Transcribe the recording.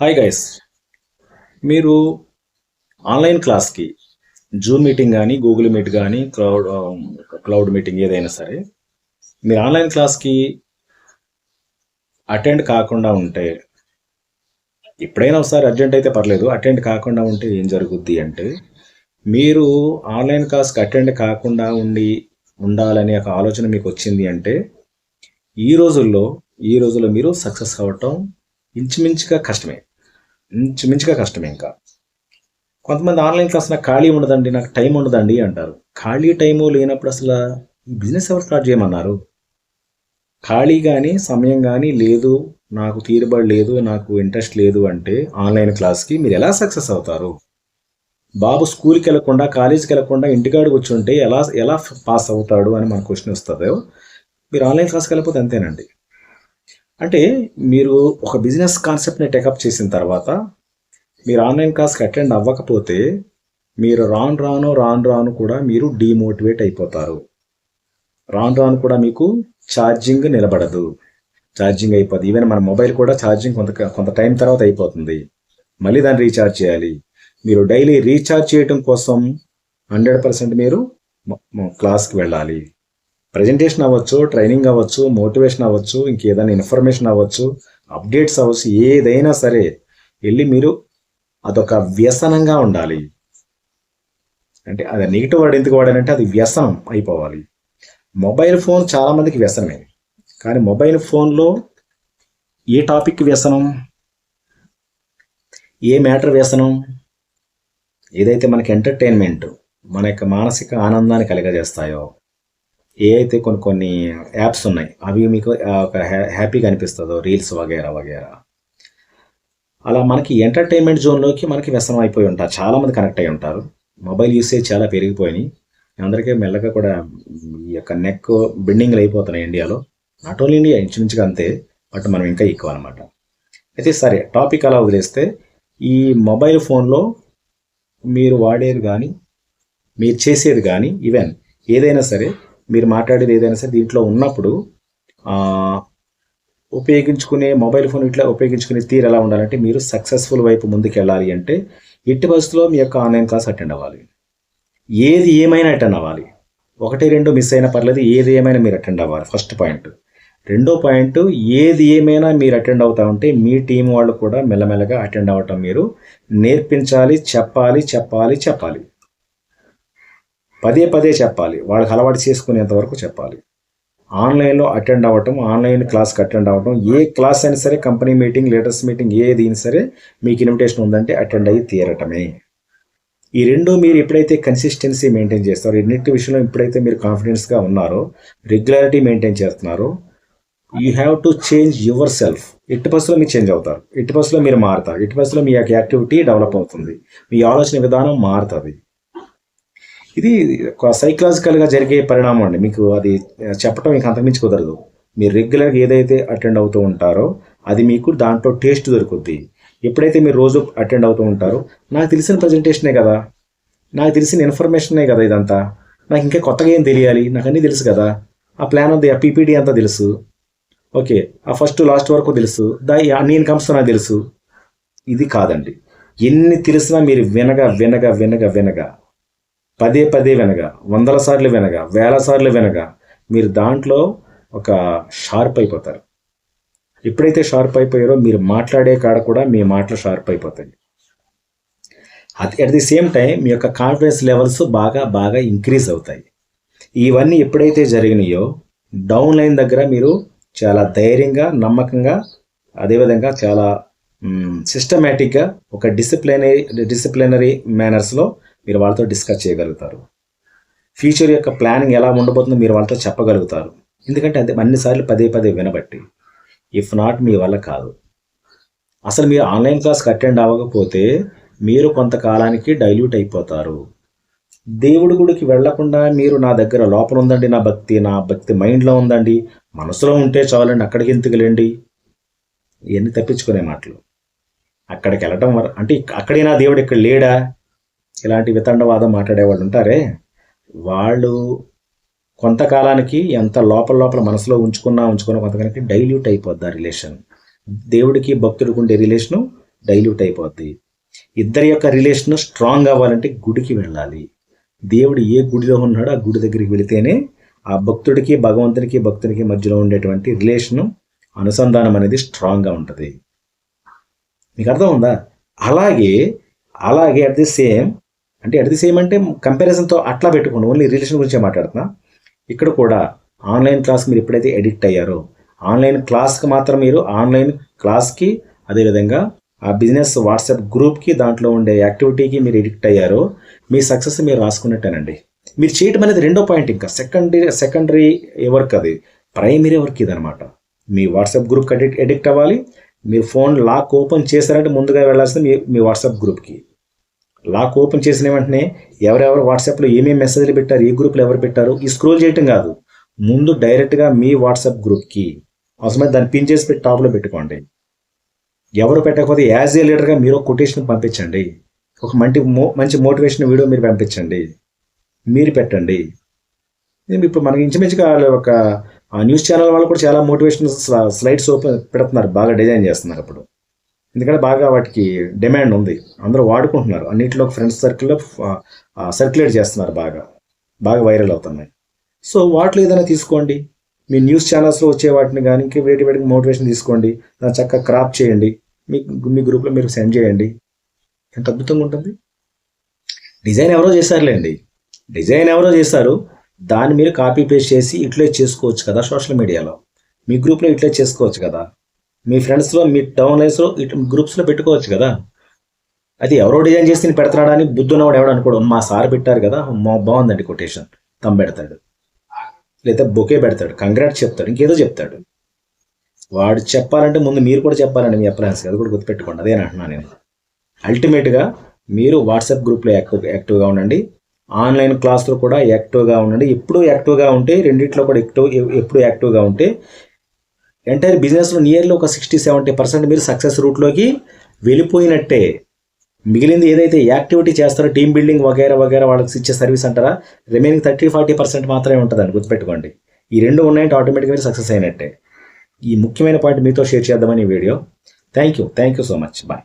Hi guys మీరు online క్లాస్కి Zoom meeting కానీ గూగుల్ మీట్ కానీ క్లౌడ్ క్లౌడ్ మీటింగ్ ఏదైనా సరే మీరు ఆన్లైన్ క్లాస్కి అటెండ్ కాకుండా ఉంటే ఎప్పుడైనా ఒకసారి అర్జెంట్ అయితే పర్లేదు అటెండ్ కాకుండా ఉంటే ఏం జరుగుద్ది అంటే మీరు ఆన్లైన్ క్లాస్కి అటెండ్ కాకుండా ఉండి ఉండాలనే ఒక ఆలోచన మీకు వచ్చింది అంటే ఈ రోజుల్లో ఈ రోజుల్లో మీరు సక్సెస్ అవ్వటం ఇంచుమించుగా కష్టమే. ఇంచుమించుగా కష్టమే ఇంకా. కొంతమంది ఆన్లైన్ క్లాస్ నాకు ఖాళీ ఉండదండి నాకు టైం ఉండదండి అంటారు. ఖాళీ టైము లేనప్పుడు అసలు బిజినెస్ ఎవరు స్టార్ట్ చేయమన్నారు? ఖాళీ కానీ సమయం కానీ లేదు నాకు తీరుబడి లేదు నాకు ఇంట్రెస్ట్ లేదు అంటే ఆన్లైన్ క్లాస్కి మీరు ఎలా సక్సెస్ అవుతారు? బాబు స్కూల్కి వెళ్ళకుండా కాలేజీకి వెళ్ళకుండా ఇంటికాడికి కూర్చుంటే ఎలా ఎలా పాస్ అవుతాడు అని మన క్వశ్చన్ వస్తుందో మీరు ఆన్లైన్ క్లాస్కి వెళ్ళిపోతే అంతేనండి. అంటే మీరు ఒక బిజినెస్ కాన్సెప్ట్ని టేకప్ చేసిన తర్వాత మీరు ఆన్లైన్ క్లాస్కి అటెండ్ అవ్వకపోతే మీరు రాను రాను రాను రాను కూడా మీరు డీమోటివేట్ అయిపోతారు. రాను రాను కూడా మీకు ఛార్జింగ్ నిలబడదు. ఛార్జింగ్ అయిపోతుంది ఈవెన్ మన మొబైల్ కూడా ఛార్జింగ్ కొంత కొంత టైం తర్వాత అయిపోతుంది. మళ్ళీ దాన్ని రీఛార్జ్ చేయాలి. మీరు డైలీ రీఛార్జ్ చేయటం కోసం హండ్రెడ్ పర్సెంట్ మీరు క్లాస్కి వెళ్ళాలి. ప్రజెంటేషన్ అవ్వచ్చు ట్రైనింగ్ అవ్వచ్చు మోటివేషన్ అవ్వచ్చు ఇంకేదైనా ఇన్ఫర్మేషన్ అవ్వచ్చు అప్డేట్స్ అవ్వచ్చు ఏదైనా సరే వెళ్ళి మీరు అదొక వ్యసనంగా ఉండాలి. అంటే అది నెగిటివ్ వర్డ్ ఎందుకు వాడానంటే అది వ్యసనం అయిపోవాలి. మొబైల్ ఫోన్ చాలామందికి వ్యసనమే. కానీ మొబైల్ ఫోన్లో ఏ టాపిక్ వ్యసనం? ఏ మ్యాటర్ వ్యసనం? ఏదైతే మనకి ఎంటర్టైన్మెంట్ మన యొక్క మానసిక ఆనందాన్ని కలగజేస్తాయో ఏ అయితే కొన్ని కొన్ని యాప్స్ ఉన్నాయి. అవి మీకు ఒక హ్యా- హ్యాపీగా అనిపిస్తుందో రీల్స్ వగేరా వగేరా. అలా మనకి ఎంటర్టైన్మెంట్ జోన్లోకి మనకి వ్యసనం అయిపోయి ఉంటారు చాలా మంది కనెక్ట్ అయి ఉంటారు. మొబైల్ యూసేజ్ చాలా పెరిగిపోయినాయి. అందరికీ మెల్లగా కూడా ఈ యొక్క నెక్ బెండింగ్లు అయిపోతున్నాయి ఇండియాలో. నాట్ ఓన్లీ ఇండియా ఇంచుమించుగా అంతే బట్ మనం ఇంకా ఎక్కువ అనమాట అయితే సరే టాపిక్ అలా వదిలేస్తే ఈ మొబైల్ ఫోన్లో మీరు వాడేది కానీ మీరు చేసేది కానీ ఈవెన్ ఏదైనా సరే మీరు మాట్లాడేది ఏదైనా సరే దీంట్లో ఉన్నప్పుడు ఉపయోగించుకునే మొబైల్ ఫోన్ ఇట్లా ఉపయోగించుకునే తీరు ఎలా ఉండాలంటే మీరు సక్సెస్ఫుల్ వైపు ముందుకు వెళ్ళాలి అంటే ఎట్టి పరిస్థితుల్లో మీ యొక్క ఆన్లైన్ క్లాస్ అటెండ్ అవ్వాలి. ఏది ఏమైనా అటెండ్ అవ్వాలి. ఒకటి రెండు మిస్ అయినా పర్లేదు ఏది ఏమైనా మీరు అటెండ్ అవ్వాలి. First point. రెండో పాయింట్ ఏది ఏమైనా మీరు అటెండ్ అవుతా ఉంటే మీ టీం వాళ్ళు కూడా మెల్లమెల్లగా అటెండ్ అవ్వటం మీరు నేర్పించాలి చెప్పాలి చెప్పాలి చెప్పాలి. పదే పదే చెప్పాలి. వాళ్ళకి అలవాటు చేసుకునేంత వరకు చెప్పాలి. ఆన్లైన్లో అటెండ్ అవ్వటం ఆన్లైన్ క్లాస్కి అటెండ్ అవ్వటం ఏ క్లాస్ అయినా సరే కంపెనీ మీటింగ్ లేటెస్ట్ మీటింగ్ ఏది అయినా సరే మీకు ఇన్విటేషన్ ఉందంటే అటెండ్ అయ్యి తీరటమే. ఈ రెండు మీరు ఎప్పుడైతే కన్సిస్టెన్సీ మెయింటైన్ చేస్తారో రెండింటి విషయంలో ఎప్పుడైతే మీరు కాన్ఫిడెన్స్గా ఉన్నారో రెగ్యులారిటీ మెయింటైన్ చేస్తున్నారో you have to change yourself ఎట్టి బస్సులో మీరు చేంజ్ అవుతారు. ఎట్టి బస్సులో మీరు మారుతారు. ఎట్టి బస్సులో మీ యొక్క యాక్టివిటీ డెవలప్ అవుతుంది. మీ ఆలోచన విధానం మారుతుంది. ఇది ఒక సైకలాజికల్గా జరిగే పరిణామం అండి. మీకు అది చెప్పడం మీకు అంతకుమించి కుదరదు. మీరు రెగ్యులర్గా ఏదైతే అటెండ్ అవుతూ ఉంటారో అది మీకు దాంట్లో టేస్ట్ దొరుకుద్ది. ఎప్పుడైతే మీరు రోజు అటెండ్ అవుతూ ఉంటారో నాకు తెలిసిన ప్రజెంటేషనే కదా. నాకు తెలిసిన ఇన్ఫర్మేషనే కదా ఇదంతా. నాకు ఇంకా కొత్తగా ఏం తెలియాలి? నాకు అన్నీ తెలుసు కదా. ఆ ప్లాన్ ఉంది ఆ పీపీటీ అంతా తెలుసు. ఓకే ఆ ఫస్ట్ లాస్ట్ వరకు తెలుసు. దా అన్ని ఇన్కమ్స్ నాకు తెలుసు. ఇది కాదండి. ఎన్ని తెలిసినా మీరు వినగా వినగా వినగా వినగా పదే పదే వినగా వందల సార్లు వినగా వేల సార్లు వినగా మీరు దాంట్లో ఒక షార్ప్ అయిపోతారు. ఎప్పుడైతే షార్ప్ అయిపోయారో మీరు మాట్లాడే కాడ కూడా మీ మాటలు షార్ప్ అయిపోతాయి. At at the same time మీ యొక్క కాన్ఫిడెన్స్ లెవెల్స్ బాగా బాగా ఇంక్రీజ్ అవుతాయి. ఇవన్నీ ఎప్పుడైతే జరిగినాయో డౌన్ లైన్ దగ్గర మీరు చాలా ధైర్యంగా నమ్మకంగా అదేవిధంగా చాలా సిస్టమేటిక్గా ఒక డిసిప్లినరీ డిసిప్లినరీ మేనర్స్లో మీరు వాళ్ళతో డిస్కస్ చేయగలుగుతారు. ఫ్యూచర్ యొక్క ప్లానింగ్ ఎలా ఉండబోతుందో మీరు వాళ్ళతో చెప్పగలుగుతారు. ఎందుకంటే అది అన్నిసార్లు పదే పదే వినబట్టి. ఇఫ్ నాట్ మీ వల్ల కాదు. అసలు మీరు ఆన్లైన్ క్లాస్కి అటెండ్ అవ్వకపోతే మీరు కొంతకాలానికి డైల్యూట్ అయిపోతారు. దేవుడి గుడికి వెళ్ళకుండా మీరు నా దగ్గర లోపల ఉందండి నా భక్తి నా భక్తి మైండ్లో ఉందండి మనసులో ఉంటే చాలండి అక్కడికి ఎందుకులేండి ఇవన్నీ తప్పించుకునే మాటలు. అక్కడికి వెళ్ళటం వర అంటే అక్కడైనా దేవుడు ఇక్కడ లేడా? ఇలాంటి వితండవాదం మాట్లాడేవాళ్ళు ఉంటారే? వాళ్ళు కొంతకాలానికి ఎంత లోపల లోపల మనసులో ఉంచుకున్నా ఉంచుకున్నా కొంతకాలానికి డైల్యూట్ అయిపోద్ది ఆ రిలేషన్. దేవుడికి భక్తుడికి ఉండే రిలేషను డైల్యూట్ అయిపోద్ది. ఇద్దరి యొక్క రిలేషన్ స్ట్రాంగ్ అవ్వాలంటే గుడికి వెళ్ళాలి. దేవుడు ఏ గుడిలో ఉన్నాడో ఆ గుడి దగ్గరికి వెళితేనే ఆ భక్తుడికి భగవంతునికి భక్తునికి మధ్యలో ఉండేటువంటి రిలేషను అనుసంధానం అనేది స్ట్రాంగ్గా ఉంటుంది. మీకు అర్థం ఉందా? అలాగే అలాగే అట్ ది సేమ్ అంటే అట్ ది సేమ్ అంటే కంపారిజన్తో అట్లా పెట్టుకోండి. ఓన్లీ రిలేషన్ గురించే మాట్లాడుతున్నా. ఇక్కడ కూడా ఆన్లైన్ క్లాస్ మీరు ఎప్పుడైతే ఎడిక్ట్ అయ్యారో ఆన్లైన్ క్లాస్కి మాత్రం మీరు ఆన్లైన్ క్లాస్కి అదేవిధంగా ఆ బిజినెస్ వాట్సాప్ గ్రూప్కి దాంట్లో ఉండే యాక్టివిటీకి మీరు ఎడిక్ట్ అయ్యారో మీ సక్సెస్ మీరు రాసుకున్నట్టేనండి. మీరు చేయటం అనేది రెండో పాయింట్ ఇంకా. సెకండరీ సెకండరీ వర్క్ అది? ప్రైమరీ వర్క్ ఇది అనమాట మీ వాట్సాప్ గ్రూప్కి అడిక్ట్ ఎడిక్ట్ అవ్వాలి. మీ ఫోన్ లాక్ ఓపెన్ చేశారంటే ముందుగా వెళ్ళాల్సింది మీ మీ వాట్సాప్ గ్రూప్కి లాక్ ఓపెన్ చేసిన వెంటనే ఎవరెవరు వాట్సాప్లో ఏమేమి మెసేజ్లు పెట్టారు ఏ గ్రూప్లో ఎవరు పెట్టారు ఈ స్క్రోల్ చేయటం కాదు. ముందు డైరెక్ట్గా మీ వాట్సాప్ గ్రూప్కి అవసరమైతే దాన్ని పిన్ చేసి పెట్టి టాప్లో పెట్టుకోండి. ఎవరు పెట్టకపోతే యాజ్ ఏ లీడర్గా మీరు ఒక కొటేషన్ పంపించండి. ఒక మంచి మో మంచి మోటివేషన్ వీడియో మీరు పంపించండి. మీరు పెట్టండి. ఇప్పుడు మనకి ఇంచుమించుగా ఒక ఆ న్యూస్ ఛానల్ వాళ్ళు కూడా చాలా మోటివేషన్ స్లైడ్స్ ఓపెన్ పెడుతున్నారు. బాగా డిజైన్ చేస్తున్నారు అప్పుడు. ఎందుకంటే బాగా వాటికి డిమాండ్ ఉంది. అందరూ వాడుకుంటున్నారు. అన్నింటిలో ఫ్రెండ్స్ సర్కిల్లో సర్క్యులేట్ చేస్తున్నారు బాగా. బాగా వైరల్ అవుతున్నాయి. సో వాటిలో ఏదైనా తీసుకోండి. మీ న్యూస్ ఛానల్స్లో వచ్చే వాటిని కానీ ఇంకా వేటి వేటికి మోటివేషన్ తీసుకోండి. దాన్ని చక్కగా క్రాప్ చేయండి. మీ మీ గ్రూప్లో మీరు సెండ్ చేయండి. ఎంత అద్భుతంగా ఉంటుంది. డిజైన్ ఎవరో చేశారులేండి. డిజైన్ ఎవరో చేశారు. దాన్ని మీరు కాపీ పేస్ట్ చేసి ఇట్లే చేసుకోవచ్చు కదా సోషల్ మీడియాలో. మీ గ్రూప్లో ఇట్లే చేసుకోవచ్చు కదా. మీ ఫ్రెండ్స్లో మీ టౌన్ లైఫ్స్లో ఇటు గ్రూప్స్లో పెట్టుకోవచ్చు కదా. అది ఎవరో డిజైన్ చేసి నేను పెడతాడా అని బుద్ధున్నవాడు ఎవడు అనుకోడు. మా సార్ పెట్టారు కదా మా బాగుందండి కొటేషన్ తమ్ పెడతాడు. లేదా బొకే పెడతాడు. కంగ్రాట్స్ చెప్తాడు. ఇంకేదో చెప్తాడు. వాడు చెప్పాలంటే ముందు మీరు కూడా చెప్పాలండి మీ అప్లయన్స్ అది కూడా గుర్తుపెట్టుకోండి. అదే అంటున్నాను నేను. అల్టిమేట్గా మీరు వాట్సాప్ గ్రూప్లో యాక్టివ్ యాక్టివ్గా ఉండండి. ఆన్లైన్ క్లాస్లో కూడా యాక్టివ్గా ఉండండి. ఎప్పుడు యాక్టివ్గా ఉంటే రెండిట్లో కూడా యాక్టివ్ ఎప్పుడు యాక్టివ్గా ఉంటే ఎంటైర్ బిజినెస్లో నియర్లీ ఒక సిక్స్టీ సెవెంటీ పర్సెంట్ మీరు సక్సెస్ రూట్లోకి వెళ్ళిపోయినట్టే. మిగిలింది ఏదైతే యాక్టివిటీ చేస్తారో టీమ్ బిల్డింగ్ వగేరా వగేరా వాళ్ళకి ఇచ్చే సర్వీస్ అంటారా రిమైనింగ్ థర్టీ ఫార్టీ పర్సెంట్ మాత్రమే ఉంటుందని గుర్తుపెట్టుకోండి. ఈ రెండు ఉన్నాయంటే ఆటోమేటిక్గా మీరు సక్సెస్ అయినట్టే. ఈ ముఖ్యమైన పాయింట్ మీతో షేర్ చేద్దామని video thank you thank you so much bye